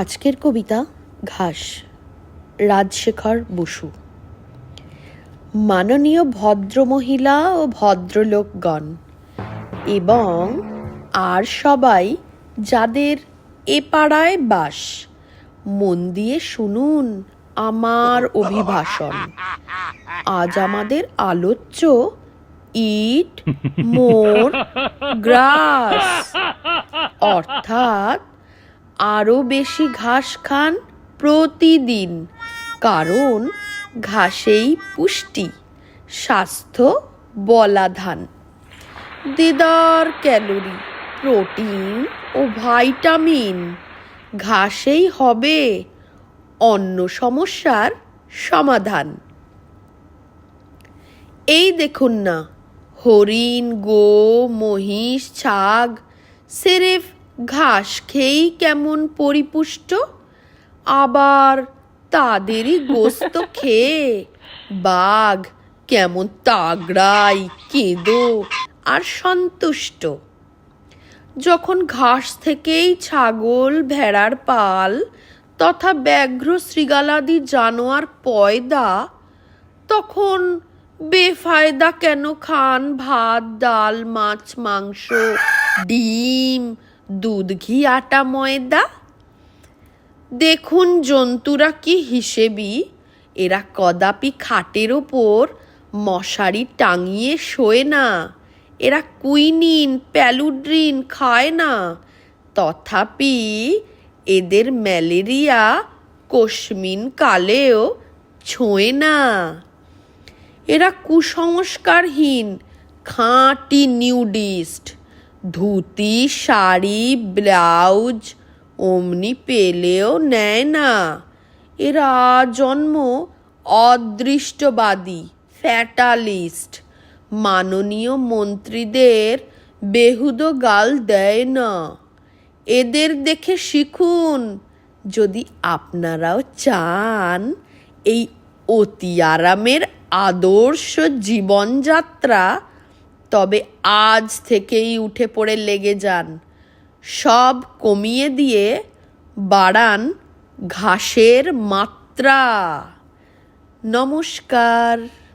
আজকের কবিতা ঘাস। রাজশেখর বসু। মাননীয় ভদ্রমহিলা ও ভদ্রলোকগণ, এবং আর সবাই যাদের এ পাড়ায় বাস, মন দিয়ে শুনুন আমার অভিভাষণ। আজ আমাদের আলোচ্য ইট, মোর, গ্রাস, অর্থাৎ আরও বেশি ঘাস খান প্রতিদিন। কারণ ঘাসেই পুষ্টি, স্বাস্থ্য, বলাধান। দেদার ক্যালোরি, প্রোটিন ও ভাইটামিন ঘাসেই হবে অন্য সমস্যার সমাধান। এই দেখুন না, হরিণ, গো, মহিষ, ছাগ, সেরেফ ঘাস খেয়েই কেমন পরিপুষ্ট? আবার তাদেরই গোস্ত খেয়ে বাঘ কেমন তাগড়াই কেঁদো আর সন্তুষ্ট। যখন ঘাস থেকেই ছাগল, ভেড়ার পাল তথা ব্যাঘ্র শৃগালাদি, জানোয়ার, পয়দা, তখন বেফায়দা কেন খান? ভাত, ডাল, মাছ, মাংস, ডিম দুধ, ঘি, আটা, ময়দা। দেখুন জন্তুরা কি হিসেবি। এরা কদাপি খাটের ওপর মশারি টাঙিয়ে শোয় না। এরা কুইনিন, প্যালুড্রিন খায় না। তথাপি এদের ম্যালেরিয়া কোশমিন কালেও ছোঁয় না। এরা কুসংস্কারহীন, খাঁটি নিউডিস্ট। ধুতি, শাড়ি, ব্লাউজ, অমনি পেলেও নেয় না। এরা জন্ম অদৃষ্টবাদী, ফ্যাটালিস্ট। মাননীয় মন্ত্রীদের বেহুদ গাল দেয় না। এদের দেখে শিখুন, যদি আপনারাও চান এই অতি আরামের আদর্শ জীবনযাত্রা তবে আজ থেকেই উঠে পড়ে লেগে যান। সব কমিয়ে দিয়ে বাড়ান ঘাসের মাত্রা। নমস্কার।